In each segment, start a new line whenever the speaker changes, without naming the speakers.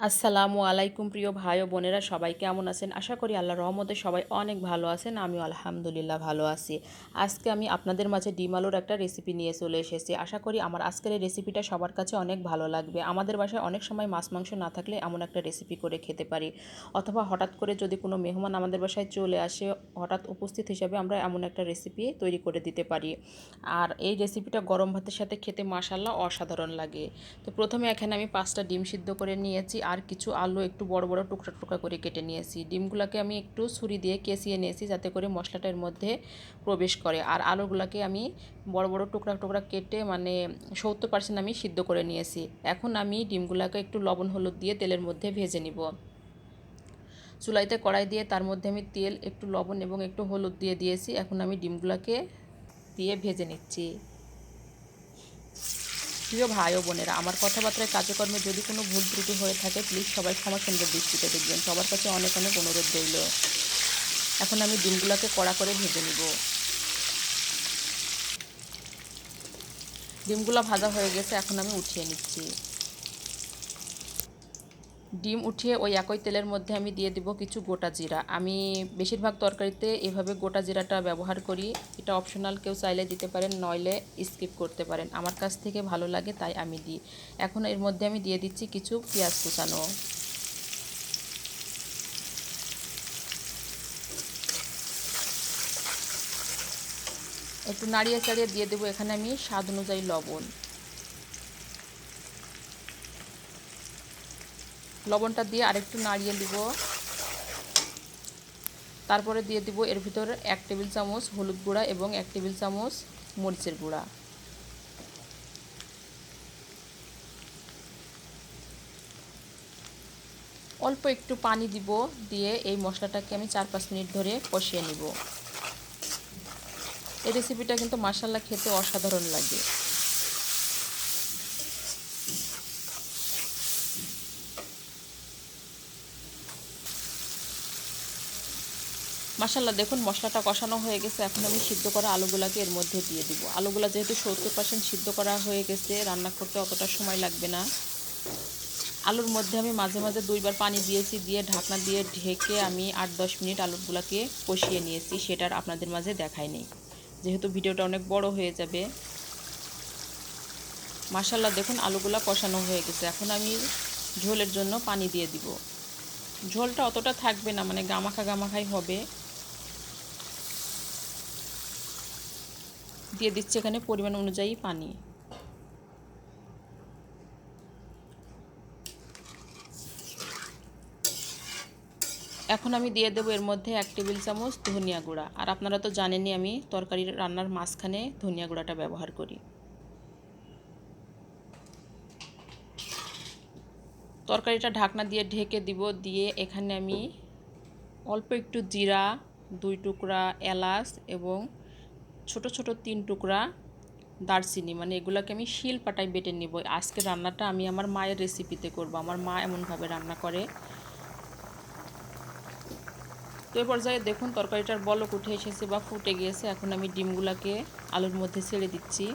আসসালামু আলাইকুম প্রিয় ভাই ও বোনেরা, সবাই কেমন আছেন? আশা করি আল্লাহ রহমতে সবাই অনেক ভালো আছেন, আমিও আলহামদুলিল্লাহ ভালো আছি। আজকে আমি আপনাদের মাঝে ডিম আলুর একটা রেসিপি নিয়ে চলে এসেছি। আশা করি আমার আজকের এই রেসিপিটা সবার কাছে অনেক ভালো লাগবে। আমাদের বাসায় অনেক সময় মাছ, মাংস না থাকলে এমন একটা রেসিপি করে খেতে পারি। অথবা হঠাৎ করে যদি কোনো মেহমান আমাদের বাসায় চলে আসে, হঠাৎ উপস্থিত হিসাবে আমরা এমন একটা রেসিপি তৈরি করে দিতে পারি। আর এই রেসিপিটা গরম ভাতের সাথে খেতে মাসাল্লাহ অসাধারণ লাগে। তো প্রথমে এখানে আমি পাঁচটা ডিম সিদ্ধ করে নিয়েছি। আর কিছু আলু একটু বড় বড় টুকরা টুকরা করে কেটে নিয়েছি। ডিমগুলোকে আমি একটু ছুরি দিয়ে কেসিয়ে নিয়েছি যাতে করে মশলাটার মধ্যে প্রবেশ করে। আর আলুগুলোকে আমি বড় বড় টুকরা টুকরা কেটে মানে সত্তর পার্সেন্ট আমি সিদ্ধ করে নিয়েছি। এখন আমি ডিমগুলোকে একটু লবণ হলুদ দিয়ে তেলের মধ্যে ভেজে নিব। চুলাইতে কড়াই দিয়ে তার মধ্যে আমি তেল, একটু লবণ এবং একটু হলুদ দিয়ে দিয়েছি। এখন আমি ডিমগুলোকে দিয়ে ভেজে নিচ্ছি। প্রিয় ভাই ও বোনেরা, আমার কথাবার্তায়, কাজকর্মে যদি কোনো ভুল ত্রুটি হয়ে থাকে প্লিজ সবাই ক্ষমা সুন্দর দৃষ্টিতে দেখবেন। সবার কাছে অনেক অনেক অনুরোধ রইল। এখন আমি ডিমগুলোকে কড়া করে ভেজে নিব। ডিমগুলো ভাজা হয়ে গেছে, এখন আমি উঠিয়ে নিচ্ছি। ডিম উঠিয়ে ওই একই তেলের মধ্যে আমি দিয়ে দিব কিছু গোটা জিরা। আমি বেশিরভাগ তরকারিতে এভাবে গোটা জিরাটা ব্যবহার করি। এটা অপশনাল কেউ চাইলে দিতে পারেন, নইলে স্কিপ করতে পারেন। আমার কাছ থেকে ভালো লাগে, তাই আমি দিই। এখন এর মধ্যে আমি দিয়ে দিচ্ছি কিছু পেঁয়াজ কুচানো। একটু নাড়িয়ে চাড়িয়ে দিয়ে দেবো এখানে আমি স্বাদ অনুযায়ী লবণ। লবণটা দিয়ে আরেকটু নাড়িয়ে দিব। তারপরে দিয়ে দিব এর ভিতরে এক টেবিল চামচ হলুদ গুঁড়া এবং এক টেবিল চামচ মরিচের গুঁড়া। অল্প একটু পানি দিব দিয়ে এই মশলাটাকে আমি চার পাঁচ মিনিট ধরে কষিয়ে নিব। এই রেসিপিটা কিন্তু মাসাল্লা খেতে অসাধারণ লাগে। মাসাল্লাহ দেখুন মশলাটা কষানো হয়ে গেছে। এখন আমি সিদ্ধ করা আলুগুলাকে এর মধ্যে দিয়ে দিব। আলুগুলা যেহেতু সত্তর পার্সেন্ট সিদ্ধ করা হয়ে গেছে, রান্না করতে অতটা সময় লাগবে না। আলুর মধ্যে আমি মাঝে মাঝে দুইবার পানি দিয়েছি, দিয়ে ঢাকনা দিয়ে ঢেকে আমি আট দশ মিনিট আলুগুলাকে কষিয়ে নিয়েছি। সেটার আপনাদের মাঝে দেখায়নি যেহেতু ভিডিওটা অনেক বড় হয়ে যাবে। মাসাল্লাহ দেখুন আলুগুলা কষানো হয়ে গেছে। এখন আমি ঝোলের জন্য পানি দিয়ে দিব। ঝোলটা অতটা থাকবে না মানে গামাখা গামাখাই হবে। দিয়ে দিচ্ছি এখানে পরিমাণ অনুযায়ী পানি। এখন আমি দিয়ে দেবো এর মধ্যে এক টেবিল চামচ ধনিয়া গুঁড়া। আর আপনারা তো জানেনই আমি তরকারি রান্নার মাঝখানে ধনিয়া গুঁড়াটা ব্যবহার করি। তরকারিটা ঢাকনা দিয়ে ঢেকে দিব, দিয়ে এখানে আমি অল্প একটু জিরা, দুই টুকরা এলাচ এবং ছোট ছোট তিন টুকরা দারচিনি মানে এগুলোকে আমি শিল পাটায় বেটে নিব। আজকে রান্নাটা আমি আমার মায়ের রেসিপিতে করব। আমার মা এমনভাবে রান্না করে। তো এ পর্যায়ে দেখুন, তরকারিটার বলক উঠে এসেছে বা ফুটে গিয়েছে। এখন আমি ডিমগুলোকে আলুর মধ্যে ছেড়ে দিচ্ছি।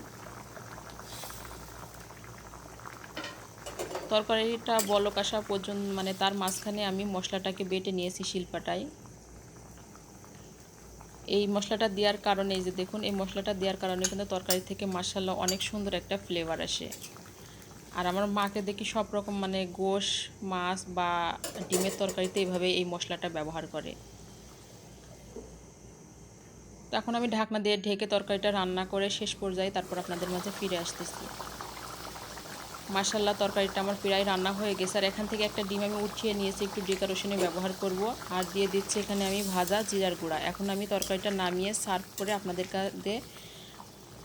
তরকারিটা বলক আসা পর্যন্ত মানে তার মাঝখানে আমি মশলাটাকে বেটে নিয়েছি শিলপাটায় এই মশলাটা দেওয়ার কারণে, এই যে দেখুন, এই মশলাটা দেওয়ার কারণে কিন্তু তরকারি থেকে মাসাল্লা অনেক সুন্দর একটা ফ্লেভার আসে। আর আমার মাকে দেখি সব রকম মানে গোশ, মাছ বা ডিমের তরকারিতে এইভাবে এই মশলাটা ব্যবহার করে। তো এখন আমি ঢাকনা দিয়ে ঢেকে তরকারিটা রান্না করে শেষ পর্যায়ে তারপর আপনাদের মাঝে ফিরে আসতেছি। মাসাল্লাহ তরকারিটা আমার প্রায় রান্না হয়ে গেছে। আর এখান থেকে একটা ডিম আমি উঠিয়ে নিয়েছি, একটু ডেকারেশনে ব্যবহার করব। আর দিয়ে দিচ্ছি এখানে আমি ভাজা জিরার গুঁড়া। এখন আমি তরকারিটা নামিয়ে সার্ভ করে আপনাদের কাছে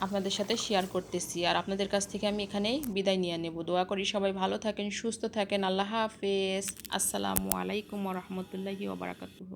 আপনাদের সাথে শেয়ার করতেছি। আর আপনাদের কাছ থেকে আমি এখানেই বিদায় নিয়ে নেব। দোয়া করি সবাই ভালো থাকেন, সুস্থ থাকেন। আল্লাহ হাফেজ। আসসালামু আলাইকুম রহমতুল্লাহি ওবরাকাতুহ